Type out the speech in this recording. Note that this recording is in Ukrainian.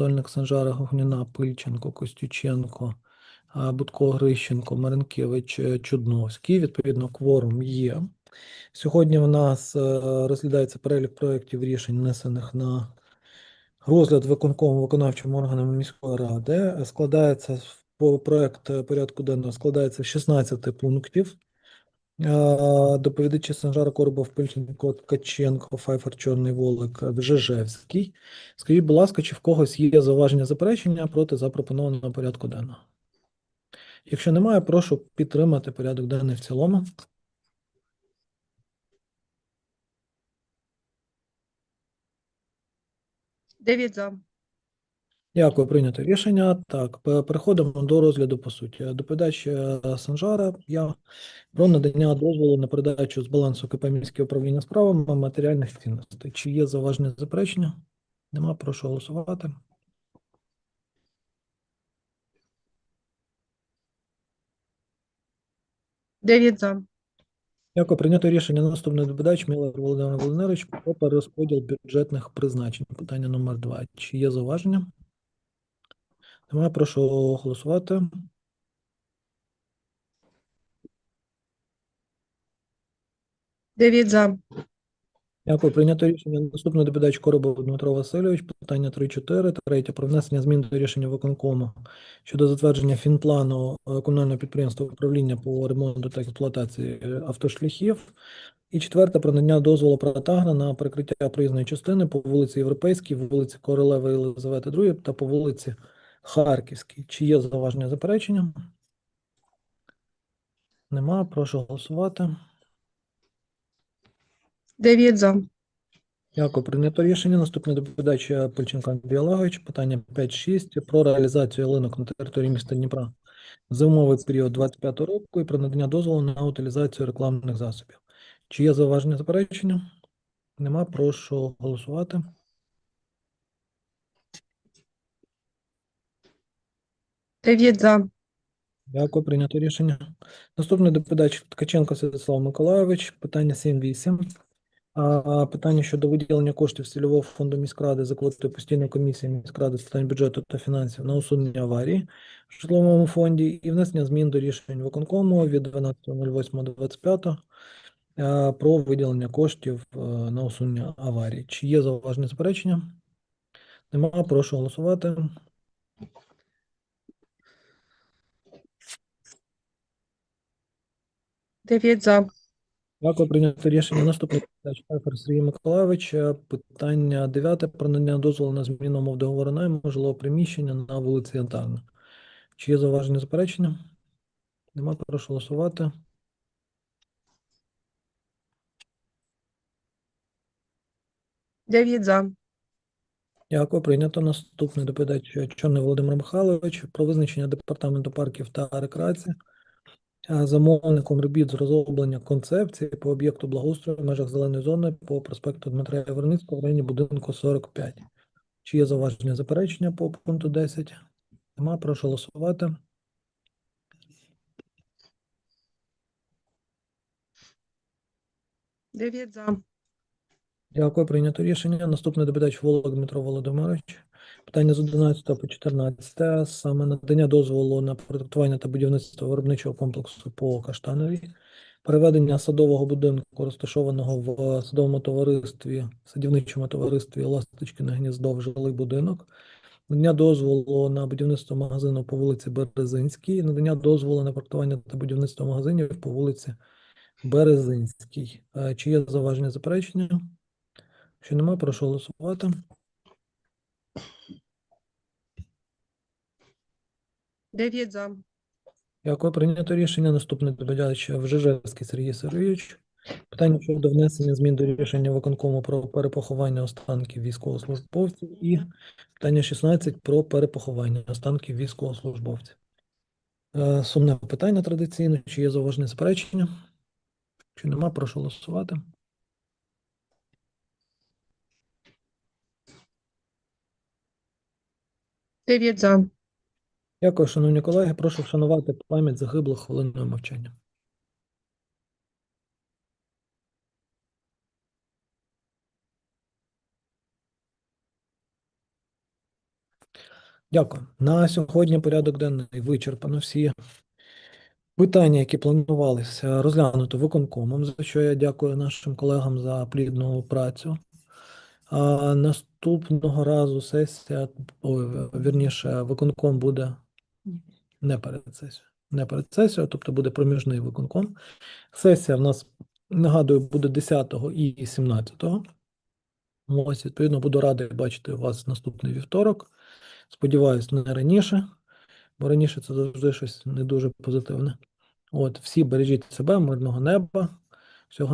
Стольник, Санжара, Гогніна, Пильченко, Костюченко, Будко, Грищенко, Маринкевич, е, Чудновський. Відповідно, кворум є. Сьогодні в нас е, розглядається перелік проєктів рішень, внесених на розгляд виконкому виконавчим органам міської ради. Складається проект е, порядку денного складається з 16 пунктів. Е, Доповідачі Санжара Коробов, Пильченко, Ткаченко, Файфер, Чорний Волик, Бжежевський. Скажіть, будь ласка, чи в когось є зауваження заперечення проти запропонованого порядку денного? Якщо немає, прошу підтримати порядок денний в цілому. Дев'ять за. Дякую, прийнято рішення. Так, переходимо до розгляду по суті. Доповідач е, Санжара, я про надання дозволу на передачу з балансу КП міське управління справами матеріальних цінностей. Чи є зауваження заперечення? Нема, прошу голосувати. Дев'ять за. Дякую, прийнято рішення. Наступний доповідач Мілер Володимир Володимирович про перерозподіл бюджетних призначень. Питання номер два. Чи є зауваження? Немає, прошу голосувати. Дев'ять за. Дякую. Прийнято рішення. Наступний доповідач Коробов Дмитро Васильович. Питання 3.4. Третє. Про внесення змін до рішення виконкому щодо затвердження фінплану комунального підприємства управління по ремонту та експлуатації автошляхів. І четверте. Про надання дозволу Протагра на перекриття проїзної частини по вулиці Європейській, вулиці Королеви Єлизавети II та по вулиці Харківській. Чи є зауваження заперечення? Нема. Прошу голосувати. Дев'ять за. Дякую. Прийнято рішення. Наступний доповідач Пильченко Андрій Олегович. Питання 5.6 про реалізацію ялинок на території міста Дніпра в зимовий період 25 року і про надання дозволу на утилізацію рекламних засобів. Чи є зауваження заперечення? Нема. Прошу голосувати. Дев'ять за. Дякую. Прийнято рішення. Наступний доповідач Ткаченко Святослав Миколайович. Питання 7.8. А, Питання щодо виділення коштів з цільового фонду міськради за квотою постійної комісії міськради з питань бюджету та фінансів на усунення аварії в житловому фонді і внесення змін до рішень виконкому від 12.08.25 е, про виділення коштів е, на усунення аварії. Чи є зауваження заперечення? Нема. Прошу голосувати. Дев'ять за. Дякую, прийнято рішення. Наступний питач Сергій Миколайович. Е, Питання дев'яте про надання дозволу на зміну умов договору найму жилого приміщення на вулиці Янтарна. Чи є зауваження заперечення? Нема, прошу голосувати. Дев'ять за. Дякую, прийнято. Наступний доповідач Чорний Володимир Михайлович про визначення департаменту парків та рекреації замовником робіт з розроблення концепції по об'єкту благоустрою в межах зеленої зони по проспекту Дмитра Яворницького в районі будинку 45. Чи є зауваження заперечення по пункту 10? Нема, прошу голосувати. Дев'ять за. Дякую, прийнято рішення. Наступний доповідач Волок Дмитро Володимирович. Питання з 11 по 14. Саме надання дозволу на проєктування та будівництво виробничого комплексу по Каштановій. Переведення садового будинку, розташованого в садовому товаристві, садівничому товаристві Ласточкине гніздо в жилий будинок. Надання дозволу на будівництво магазину по вулиці Березинській. Надання дозволу на проєктування та будівництво магазинів по вулиці Березинській. Е, Чи є зауваження заперечення? Якщо немає, прошу голосувати. Дев'ять за. Дякую. Прийнято рішення. Наступний доповідач Вжижевський Сергій Сергійович. Питання щодо внесення змін до рішення виконкому про перепоховання останків військовослужбовців і питання 16 про перепоховання останків військовослужбовців. Е, Сумне питання традиційно. Чи є зауваження заперечення? Якщо нема, прошу голосувати. Дев'ять за. Дякую, шановні колеги. Прошу вшанувати пам'ять загиблих хвилиною мовчання. Дякую. На сьогодні порядок денний вичерпано всі питання, які планувалися розглянути виконкомом, за що я дякую нашим колегам за плідну працю. А наступного разу сесія, ой, вірніше, виконком буде не перед сесією. Не перед сесією, тобто буде проміжний виконком. Сесія в нас, нагадую, буде 10 і 17. Ось, відповідно, буду радий бачити вас наступний вівторок. Сподіваюсь, не раніше, бо раніше це завжди щось не дуже позитивне. От, всі бережіть себе, мирного неба. Всього